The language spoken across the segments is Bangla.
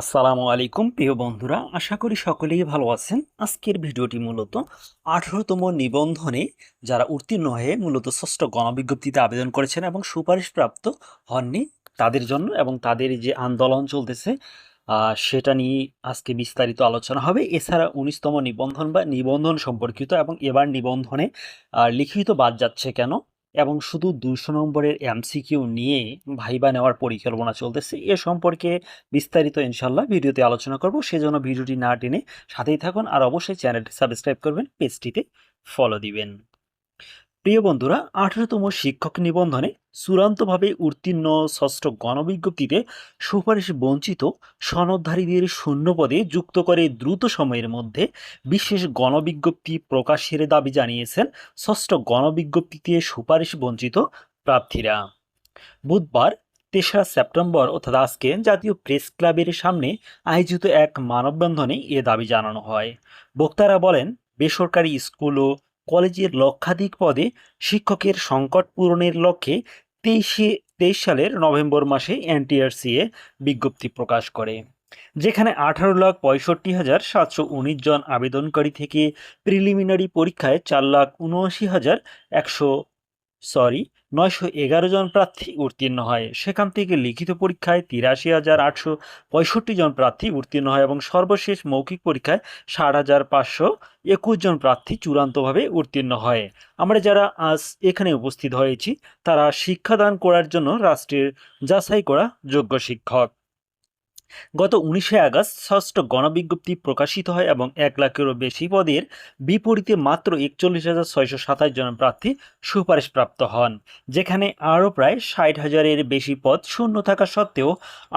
আসসালামু আলাইকুম, প্রিয় বন্ধুরা। আশা করি সকলেই ভালো আছেন। আজকের ভিডিওটি মূলত আঠারোতম নিবন্ধনে যারা উত্তীর্ণ হয়ে মূলত ষষ্ঠ গণবিজ্ঞপ্তিতে আবেদন করেছেন এবং সুপারিশপ্রাপ্ত হননি তাদের জন্য এবং তাদের যে আন্দোলন চলতেছে সেটা নিয়ে আজকে বিস্তারিত আলোচনা হবে। এছাড়া উনিশতম নিবন্ধন বা নিবন্ধন সম্পর্কিত এবং এবার নিবন্ধনে লিখিত বাদ যাচ্ছে কেন? এবং শুধু দুশো নম্বরের এমসিকিউ নিয়ে ভাইবা নেওয়ার পরিকল্পনা চলতেছে, এ সম্পর্কে বিস্তারিত ইনশাল্লাহ ভিডিওতে আলোচনা করব। সেজন্য ভিডিওটি না টেনে সাথেই থাকুন আর অবশ্যই চ্যানেলটি সাবস্ক্রাইব করবেন, পেজটিতে ফলো দিবেন। প্রিয় বন্ধুরা, আঠারোতম শিক্ষক নিবন্ধনে চূড়ান্তভাবে উত্তীর্ণ ষষ্ঠ গণবিজ্ঞপ্তিতে সুপারিশ বঞ্চিত সনদধারীদের শূন্য পদে যুক্ত করে দ্রুত সময়ের মধ্যে বিশেষ গণবিজ্ঞপ্তি প্রকাশের দাবি জানিয়েছেন ষষ্ঠ গণবিজ্ঞপ্তিতে সুপারিশ বঞ্চিত প্রার্থীরা। বুধবার, তেসরা সেপ্টেম্বর, অর্থাৎ আজকে জাতীয় প্রেস ক্লাবের সামনে আয়োজিত এক মানববন্ধনে এ দাবি জানানো হয়। বক্তারা বলেন, বেসরকারি স্কুল ও কলেজের লক্ষাধিক পদে শিক্ষকের সংকট পূরণের লক্ষ্যে তেইশে, তেইশ সালের নভেম্বর মাসে এনটিআরসিএ বিজ্ঞপ্তি প্রকাশ করে, যেখানে আঠারো লাখ পঁয়ষট্টি হাজার সাতশো উনিশ জন আবেদনকারী থেকে প্রিলিমিনারি পরীক্ষায় চার লাখ উনআশি হাজার একশো সরি, নয়শো এগারো জন প্রার্থী উত্তীর্ণ হয়। সেখান থেকে লিখিত পরীক্ষায় তিরাশি হাজার আটশো পঁয়ষট্টি জন প্রার্থী উত্তীর্ণ হয় এবং সর্বশেষ মৌখিক পরীক্ষায় ষাট হাজার পাঁচশো একুশ জন প্রার্থী চূড়ান্তভাবে উত্তীর্ণ হয়। আমরা যারা আজ এখানে উপস্থিত হয়েছি, তারা শিক্ষাদান করার জন্য রাষ্ট্রের যাচাই করা যোগ্য শিক্ষক। গত উনিশে আগস্ট ষষ্ঠ গণবিজ্ঞপ্তি প্রকাশিত হয় এবং এক লাখেরও বেশি পদের বিপরীতে মাত্র একচল্লিশ হাজার ছয়শো সাতাশ জন প্রার্থী সুপারিশপ্রাপ্ত হন, যেখানে আরও প্রায় ষাট হাজারের বেশি পদ শূন্য থাকা সত্ত্বেও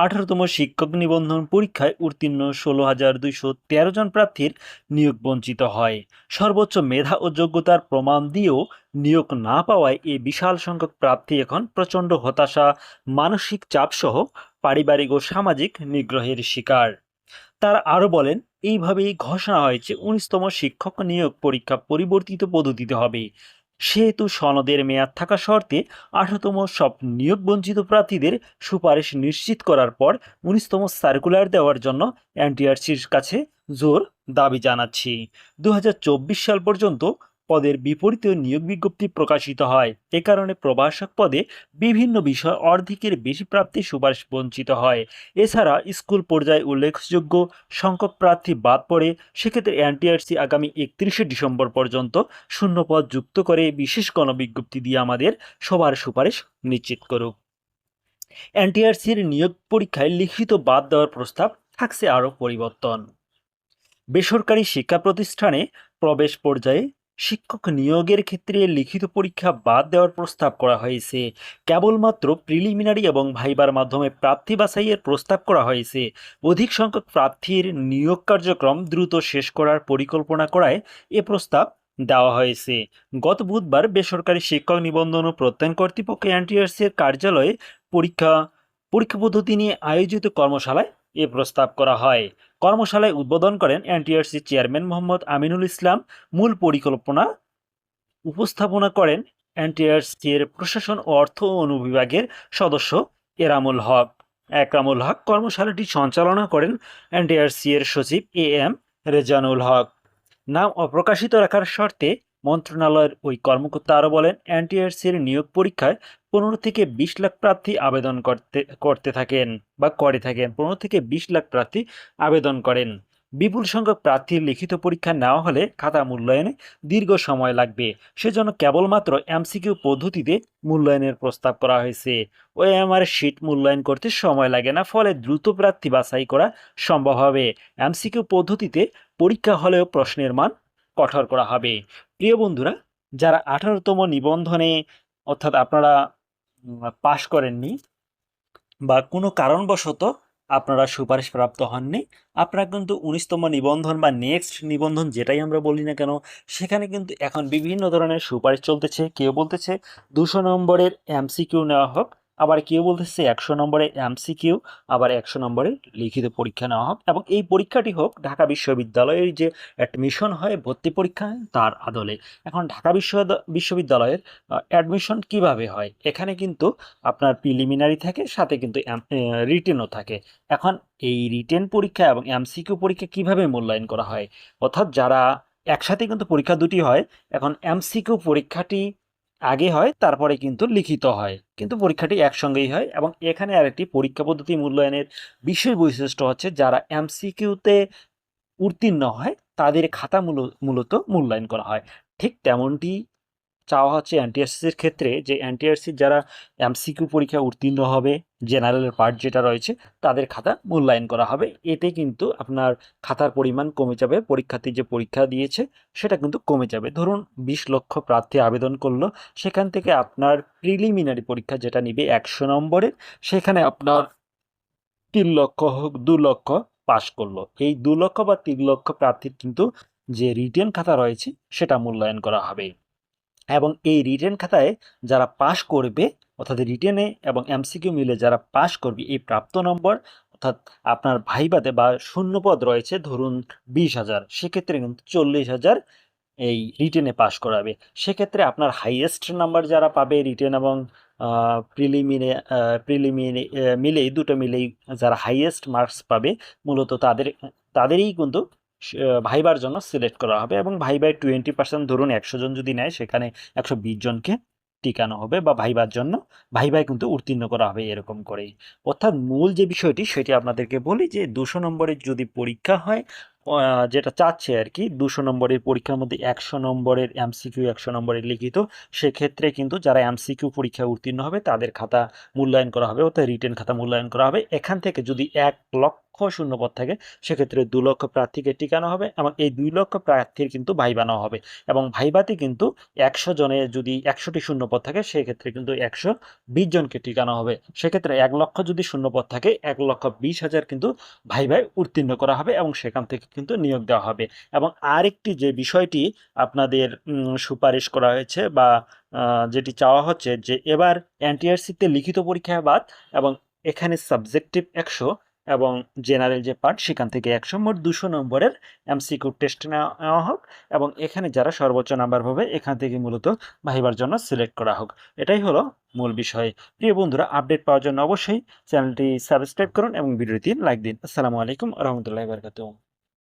আঠারোতম শিক্ষক নিবন্ধন পরীক্ষায় উত্তীর্ণ ষোলো হাজার দুইশো তেরো জন প্রার্থীর নিয়োগ বঞ্চিত হয়। সর্বোচ্চ মেধা ও যোগ্যতার প্রমাণ দিয়েও নিয়োগ না পাওয়ায় এই বিশাল সংখ্যক প্রার্থী এখন প্রচণ্ড হতাশা, মানসিক চাপসহ পারিবারিক ও সামাজিক নিগ্রহের শিকার। তারা আরও বলেন, এইভাবেই ঘোষণা হয়েছে উনিশতম শিক্ষক নিয়োগ পরীক্ষা পরিবর্তিত পদ্ধতিতে হবে। সেহেতু সনদের মেয়াদ থাকা শর্তে আঠারোতম সব নিয়োগ বঞ্চিত প্রার্থীদের সুপারিশ নিশ্চিত করার পর উনিশতম সার্কুলার দেওয়ার জন্য এনটিআরসির কাছে জোর দাবি জানাচ্ছি। দু হাজার চব্বিশ সাল পর্যন্ত পদের বিপরীতে নিয়োগ বিজ্ঞপ্তি প্রকাশিত হয়। এ কারণে প্রভাষক পদে বিভিন্ন বিষয় অর্ধেকের বেশি প্রার্থী সুপারিশ বঞ্চিত হয়। এছাড়া স্কুল পর্যায়ে উল্লেখযোগ্য সংখ্যক প্রার্থী বাদ পড়ে, সেক্ষেত্রে এনটিআরসি আগামী একত্রিশে ডিসেম্বর পর্যন্ত শূন্য পদ যুক্ত করে বিশেষ গণবিজ্ঞপ্তি দিয়ে আমাদের সবার সুপারিশ নিশ্চিত করুক। এনটিআরসির নিয়োগ পরীক্ষায় লিখিত বাদ দেওয়ার প্রস্তাব থাকছে আরও পরিবর্তন। বেসরকারি শিক্ষা প্রতিষ্ঠানে প্রবেশ পর্যায়ে শিক্ষক নিয়োগের ক্ষেত্রে লিখিত পরীক্ষা বাদ দেওয়ার প্রস্তাব করা হয়েছে। কেবলমাত্র প্রিলিমিনারি এবং ভাইবার মাধ্যমে প্রার্থী বাছাইয়ের প্রস্তাব করা হয়েছে। অধিক সংখ্যক প্রার্থীর নিয়োগ কার্যক্রম দ্রুত শেষ করার পরিকল্পনা করায় এ প্রস্তাব দেওয়া হয়েছে। গত বুধবার বেসরকারি শিক্ষক নিবন্ধন ও প্রত্যয়ন কর্তৃপক্ষ এনটিআরসি এর কার্যালয়ে পরীক্ষা পরীক্ষা পদ্ধতি নিয়ে আয়োজিত কর্মশালায় এ প্রস্তাব করা হয়। কর্মশালায় উদ্বোধন করেন এনটিআরসি চেয়ারম্যান মোহাম্মদ আমিনুল ইসলাম। মূল পরিকল্পনা উপস্থাপনা করেন এনটিআরসি এর প্রশাসন ও অর্থ অনুবিভাগের সদস্য এরামুল হক। একরামুল হক কর্মশালাটি সঞ্চালনা করেন এনটিআরসি এর সচিব এ এম রেজানুল হক। নাম অপ্রকাশিত রাখার শর্তে মন্ত্রণালয়ের ওই কর্মকর্তা আরও বলেন, এনটিআরসির নিয়োগ পরীক্ষায় পনেরো থেকে বিশ লাখ প্রার্থী আবেদন করতে করতে থাকেন বা করে থাকেন। পনেরো থেকে বিশ লাখ প্রার্থী আবেদন করেন। বিপুল সংখ্যক প্রার্থীর লিখিত পরীক্ষা নেওয়া হলে খাতা মূল্যায়নে দীর্ঘ সময় লাগবে। সেজন্য কেবলমাত্র এমসিকিউ পদ্ধতিতে মূল্যায়নের প্রস্তাব করা হয়েছে। ওএমআর শিট মূল্যায়ন করতে সময় লাগে না, ফলে দ্রুত প্রার্থী বাছাই করা সম্ভব হবে। এমসিকিউ পদ্ধতিতে পরীক্ষা হলেও প্রশ্নের মান কঠোর করা হবে। প্রিয় বন্ধুরা, যারা আঠারোতম নিবন্ধনে, অর্থাৎ আপনারা পাশ করেননি বা কোনো কারণবশত আপনারা সুপারিশ প্রাপ্ত হননি, আপনারা কিন্তু উনিশতম নিবন্ধন বা নেক্সট নিবন্ধন যেটাই আমরা বলি না কেন, সেখানে কিন্তু এখন বিভিন্ন ধরনের সুপারিশ চলতেছে। কেউ বলতেছে দুশো নম্বরের এমসিকিউ নেওয়া হোক আবার কেউ বলতেছে একশো নম্বরে এমসিকিউ আবার একশো নম্বরে লিখিত পরীক্ষা নেওয়া হোক এবং এই পরীক্ষাটি হোক ঢাকা বিশ্ববিদ্যালয়ের যে অ্যাডমিশন হয়, ভর্তি পরীক্ষা তার আদলে। এখন ঢাকা বিশ্ব বিশ্ববিদ্যালয়ের অ্যাডমিশন কীভাবে হয়? এখানে কিন্তু আপনার প্রিলিমিনারি থাকে, সাথে কিন্তু রিটেনও থাকে। এখন এই রিটেন পরীক্ষা এবং এমসিকিউ পরীক্ষা কীভাবে মূল্যায়ন করা হয়? অর্থাৎ যারা একসাথে কিন্তু পরীক্ষা দুটি হয়, এখন এমসিকিউ পরীক্ষাটি আগে হয়, তারপরে কিন্তু লিখিত হয়। কিন্তু পরীক্ষাটি একসঙ্গেই হয় এবং এখানে আরেকটি পরীক্ষা পদ্ধতি মূল্যায়নের বিশেষ বৈশিষ্ট্য হচ্ছে যারা এমসিকিউতে উত্তীর্ণ হয়, তাদের খাতা মূল- মূলত মূল্যায়ন করা হয়। ঠিক তেমনটি চাওয়া হচ্ছে এনটিআরসির ক্ষেত্রে যে এনটিআরসির যারা এমসিকিউ পরীক্ষা উত্তীর্ণ হবে জেনারেলের পার্ট যেটা রয়েছে, তাদের খাতা মূল্যায়ন করা হবে। এতে কিন্তু আপনার খাতার পরিমাণ কমে যাবে, পরীক্ষার্থী যে পরীক্ষা দিয়েছে সেটা কিন্তু কমে যাবে। ধরুন বিশ লক্ষ প্রার্থী আবেদন করল, সেখান থেকে আপনার প্রিলিমিনারি পরীক্ষা যেটা নিবে একশো নম্বরের, সেখানে আপনার তিন লক্ষ হোক, দু লক্ষ পাশ করল। এই দু লক্ষ বা তিন লক্ষ প্রার্থীর কিন্তু যে রিটেন খাতা রয়েছে, সেটা মূল্যায়ন করা হবে। এবং এই রিটেন খাতায় যারা পাশ করবে, অর্থাৎ রিটেনে এবং এমসিকিউ মিলে যারা পাশ করবে, এই প্রাপ্ত নম্বর অর্থাৎ আপনার ভাইবাতে বা শূন্যপদ রয়েছে, ধরুন বিশ হাজার, সেক্ষেত্রে কিন্তু চল্লিশ হাজার এই রিটেনে পাশ করাবে। সেক্ষেত্রে আপনার হাইয়েস্ট নাম্বার যারা পাবে রিটেন এবং প্রিলিমিনে প্রিলিমিনে মিলেই, দুটো মিলেই যারা হাইয়েস্ট মার্কস পাবে, মূলত তাদের, তাদেরই কিন্তু ভাইবার জন্য সিলেক্ট করা হবে এবং ভাইবাই টোয়েন্টি পার্সেন্ট ধরুন একশো জন যদি নেয়, সেখানে একশো বিশ জনকে টিকানো হবে বা ভাইবার জন্য ভাইবাই কিন্তু উত্তীর্ণ করা হবে এরকম করেই। অর্থাৎ মূল যে বিষয়টি, সেটি আপনাদেরকে বলি যে দুশো নম্বরের যদি পরীক্ষা হয় যেটা চাচ্ছে আর কি, দুশো নম্বরের পরীক্ষার মধ্যে একশো নম্বরের এমসিকিউ একশো নম্বরের লিখিত, সেক্ষেত্রে কিন্তু যারা এমসিকিউ পরীক্ষায় উত্তীর্ণ হবে, তাদের খাতা মূল্যায়ন করা হবে, অর্থাৎ রিটেন খাতা মূল্যায়ন করা হবে। এখান থেকে যদি এক লক্ষ শূন্যপদ থাকে, সেক্ষেত্রে দু লক্ষ প্রার্থীকে টিকানো হবে এবং এই দুই লক্ষ প্রার্থীর কিন্তু ভাইবা নেওয়া হবে এবং ভাইবাতে কিন্তু একশো জনে যদি একশোটি শূন্যপদ থাকে, সেক্ষেত্রে কিন্তু একশো বিশ জনকে টিকানো হবে। সেক্ষেত্রে এক লক্ষ যদি শূন্যপদ থাকে, এক লক্ষ বিশ হাজার কিন্তু ভাইবায় উত্তীর্ণ করা হবে এবং সেখান থেকে কিন্তু নিয়োগ দেওয়া হবে। এবং আরেকটি যে বিষয়টি আপনাদের সুপারিশ করা হয়েছে বা যেটি চাওয়া হচ্ছে যে এবার এনটিআরসিতে লিখিত পরীক্ষা বাদ এবং এখানে সাবজেক্টিভ একশো এবং জেনারেল যে পার্ট, সেখান থেকে একশো, মোট দুশো নম্বরের এমসিকিউ টেস্ট নেওয়া হোক এবং এখানে যারা সর্বোচ্চ নাম্বার পাবে, এখান থেকে মূলত ভাইবার জন্য সিলেক্ট করা হোক। এটাই হলো মূল বিষয়। প্রিয় বন্ধুরা, আপডেট পাওয়ার জন্য অবশ্যই চ্যানেলটি সাবস্ক্রাইব করুন এবং ভিডিওটি লাইক দিন। আসসালামু আলাইকুম রহমতুল্লাহ বারকাতুহ।